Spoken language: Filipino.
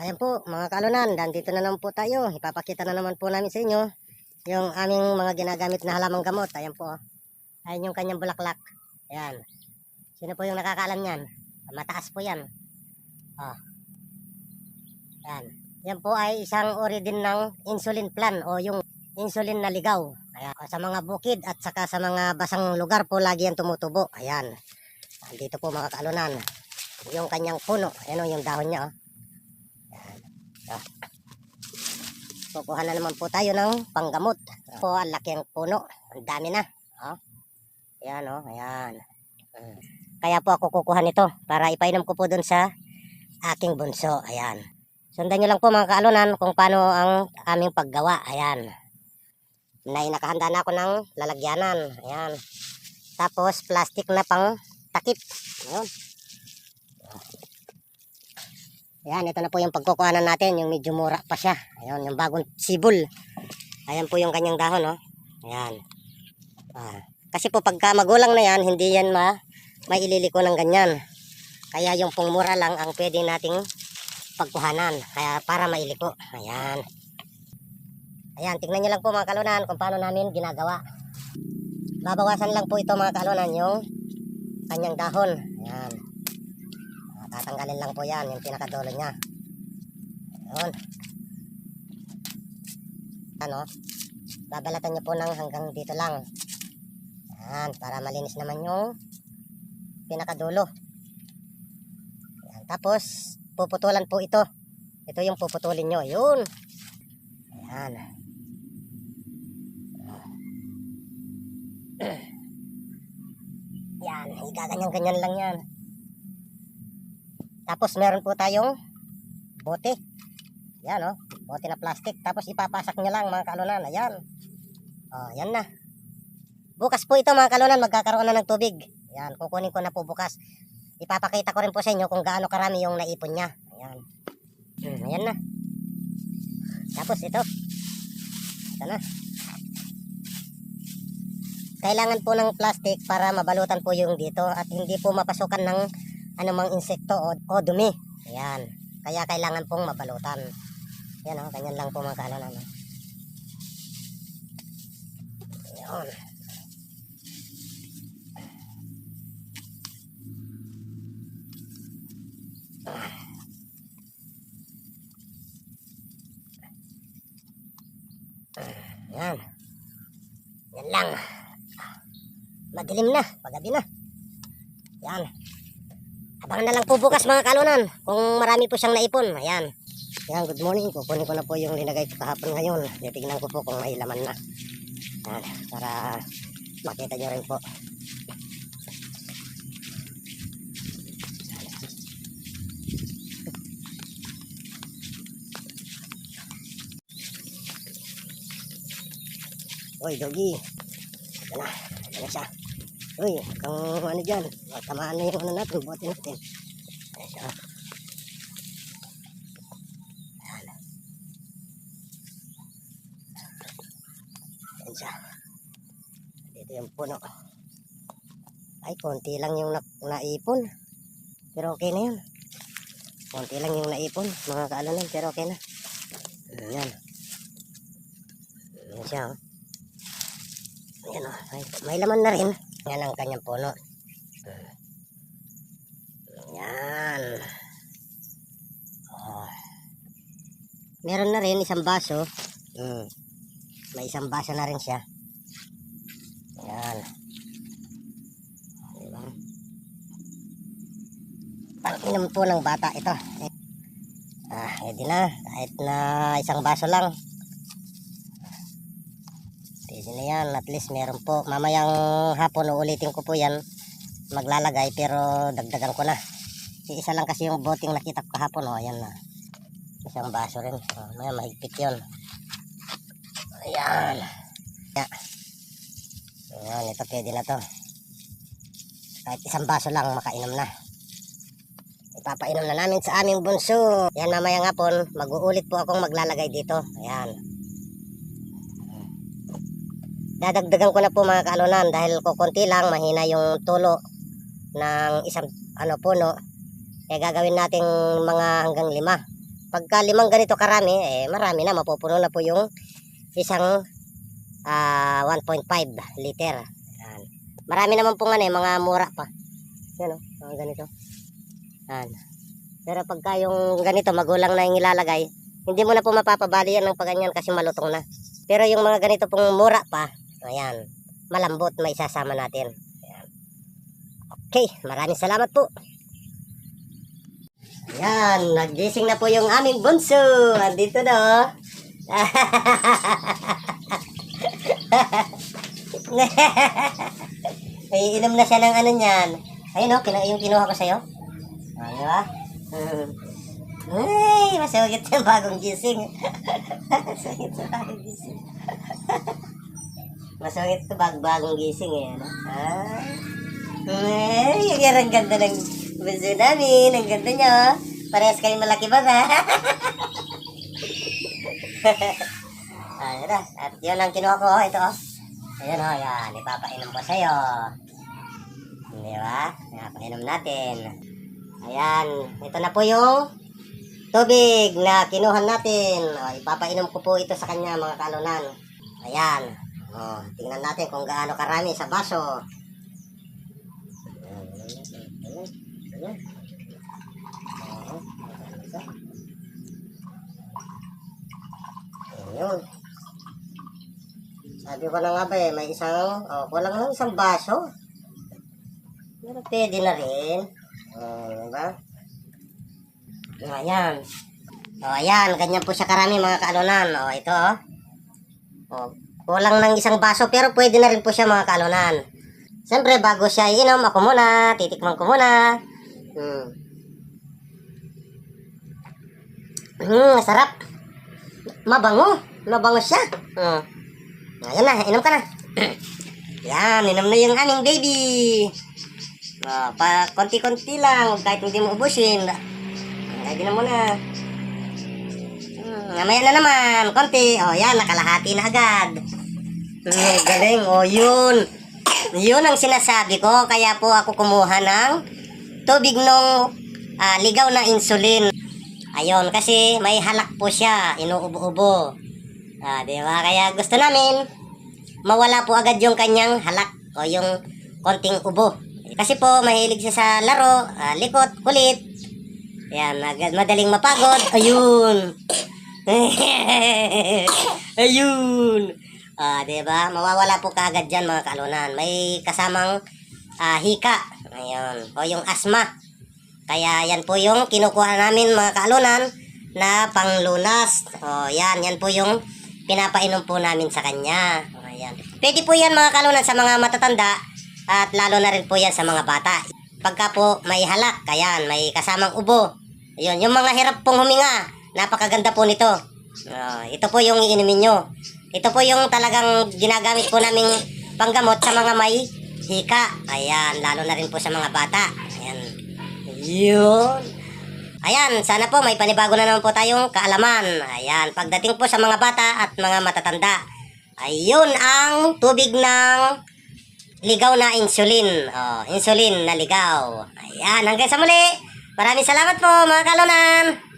Ayan po, mga kalunan, nandito na naman po tayo. Ipapakita na naman po namin sa inyo yung aming mga ginagamit na halamang gamot. Ayan po. oh. Ayan yung kanyang bulaklak. Ayan. Sino po yung nakakaalam yan? Mataas po yan. Oh. Ayan. Yan po ay isang uri din ng insulin plan o yung insulin na ligaw. Ayan. Sa mga bukid at saka sa mga basang lugar po lagi yan tumutubo. Ayan. Dito po mga kalunan. Yung kanyang puno. Ayan o, yung dahon niya. Oh. Kukuha na naman po tayo ng panggamot. Po, ang laki ang puno. Ang dami na. Oh. Ayan, oh. Ayan. Mm. Kaya po ako kukuha nito para ipainom ko po dun sa aking bunso. Ayan. Sundan nyo lang po mga kaalunan kung paano ang aming paggawa. Ayan. Nay, nakahanda na ako ng lalagyanan. Ayan. Tapos, plastic na pang takip. Ayan. Ayan, ito na po yung pagkukuhanan natin, yung medyo mura pa siya. Ayan, yung bagong sibol. Ayan po yung kanyang dahon, oh. Ayan. Ah. Kasi po pagka magulang na yan, hindi yan ma maililiko ng ganyan. Kaya yung pong mura lang ang pwede nating pagkuhanan. Kaya para mailiko. Ayan. Ayan, tingnan nyo lang po mga kalunan kung paano namin ginagawa. Babawasan lang po ito mga kalunan yung kanyang dahon. Ayan. Tatanggalin lang po yan, yung pinakadulo niya. Ayun. Ano? Babalatan niyo po ng hanggang dito lang. Yan, para malinis naman yung pinakadulo. Yan. Tapos, puputulan po ito. Ito yung puputulin nyo. Yun. Ayan. Yan, igaganyan-ganyan lang yan. Tapos meron po tayong bote. Yan oh, bote na plastic. Tapos ipapasak nyo lang mga kalunan. Ayan. Oh, yan na. Bukas po ito mga kalunan, magkakaroon na ng tubig. Yan, kukunin ko na po bukas. Ipapakita ko rin po sa inyo kung gaano karami yung naipon niya. Ayan. Hmm, ayan na. Tapos ito. Ito na. Kailangan po ng plastic para mabalutan po yung dito at hindi po mapasukan ng anumang insekto o, o dumi. Ayan. Kaya kailangan pong mabalutan. Yan o, ganyan lang po mga kaalanan. o. Ayan. Yan. Yan lang. Madilim na. Pagabi na. Yan. Abangan na lang po bukas mga kalunan kung marami po siyang naipon. Ayan. Yan, good morning. Kukunin ko na po yung linagay ko kahapon ngayon. Titignan ko po kung may laman na. Yan, para makita nyo rin po. Uy, doggy. Ito na. Ito na siya. Uy, kung ano dyan. Tamaan na yung ano natin. Buhatin natin. Ayan siya. Ayan. Ayan siya. Dito yung puno. Ay, konti lang yung na naipon. Pero okay na yun. Konti lang yung naipon. Mga kaalanan, pero okay na. Ayan. Ayan siya, oh. Ayan o, may, may laman na rin. Yan ang kanyang puno. Yan. Oh. Meron na rin isang baso. Mm. May isang baso na rin siya. Yan. Diba? Pang-inom po ng bata ito. Ah, edi na. Kahit na isang baso lang. Na yan. At least meron po. Mamayang hapon uulitin ko po yan. Maglalagay pero dagdagan ko na. Isa lang kasi yung boting nakita ko kahapon. O, ayan na. Isang baso rin. O, may mahigpit yun. Ayan. Ayan. Ayan, ito pwede na to. Kahit isang baso lang makainom na. Ipapainom na namin sa aming bunso. Yan mamayang hapon, mag-uulit po akong maglalagay dito. Ayan. Dadagdagan ko na po mga kaalunan dahil kukunti lang mahina yung tulo ng isang ano puno kaya gagawin nating mga hanggang lima pagka limang ganito karami, eh marami na, mapupuno na po yung isang ah 1.5 liter. Yan. Marami naman po ano, eh, mga mura pa. Yan o, mga ganito. Yan. Pero pagka yung ganito, magulang na yung ilalagay, hindi mo na po mapapabali yan ng paganyan kasi malutong na. Pero yung mga ganito pong mura pa, ayan, malambot, may isasama natin. Ayan. Okay, maraming salamat po. Ayan, nagising na po yung aming bunso. Andito na. oh. Ay, inom na siya ng ano niyan. Ayun oh, kina yung kinuha ko sa'yo. Ah, di ba? Ay, masugit sa bagong gising. masugit sa bagong gising. masugit sa bag bagong gising eh. Ano? Ah. Ay, ang ang ganda ng bunso namin. Ang ganda niya. oh. Parehas kayo malaki ba ha? Ayun na. At yun ang kinuha ko. oh. Ito oh. Ayan oh, yan. Ipapainom ko sa'yo. Di ba? Ipapainom natin. Ayan. Ito na po yung tubig na kinuha natin. O, ipapainom ko po ito sa kanya mga kalunan. Ayan. O, tingnan natin kung gaano karami sa baso. Ayun. Sabi ko na nga ba eh, may isang, oh, kulang lang isang baso. Pero pwede na rin. Oh, diba? Oh, ayan. Oh, ayan. Ganyan po siya karami mga kaalunan. Oh, ito oh. Oh, kulang ng isang baso pero pwede na rin po siya mga kaalunan. Siyempre, bago siya iinom, ako muna. Titikman ko muna. Hmm. Hmm, sarap. Mabango. Mabango siya. Hmm. Ayan na, inom ka na. Yan, inom na yung aming baby. Oh, pa konti-konti lang, kahit hindi mo ubusin. Lagi na muna. Hmm, mamaya na naman, konti. Oh, yan, nakalahati na agad. Hmm, galing. Oh, yun. Yun ang sinasabi ko. Kaya po ako kumuha ng tubig nung ah, ligaw na insulin. Ayun, kasi may halak po siya. Inuubo-ubo. Ah, di ba? Kaya gusto namin mawala po agad yung kanyang halak o yung konting ubo. Kasi po, mahilig siya sa laro, ah, likot, kulit. Yan, madaling mapagod. Ayun. Ayun. 'Di ba? Mawawala po kaagad diyan mga kalunan. May kasamang ah, hika. Ayun. O yung asma. Kaya yan po yung kinukuha namin mga kalunan na panglunas. O yan, yan po yung pinapainom po namin sa kanya. O, Ayan. Pwede po yan mga kalunan sa mga matatanda at lalo na rin po yan sa mga bata. Pagka po may halak, ayan, may kasamang ubo. Ayun, yung mga hirap pong huminga, napakaganda po nito. Ah, ito po yung iinumin nyo. Ito po yung talagang ginagamit po naming panggamot sa mga may hika. Ayan, lalo na rin po sa mga bata. Ayan. Yun. Ayan, sana po may panibago na naman po tayong kaalaman. Ayan, pagdating po sa mga bata at mga matatanda. Ayun ang tubig ng ligaw na insulin. Oh, insulin na ligaw. Ayan, hanggang sa muli. Maraming salamat po mga kalunan.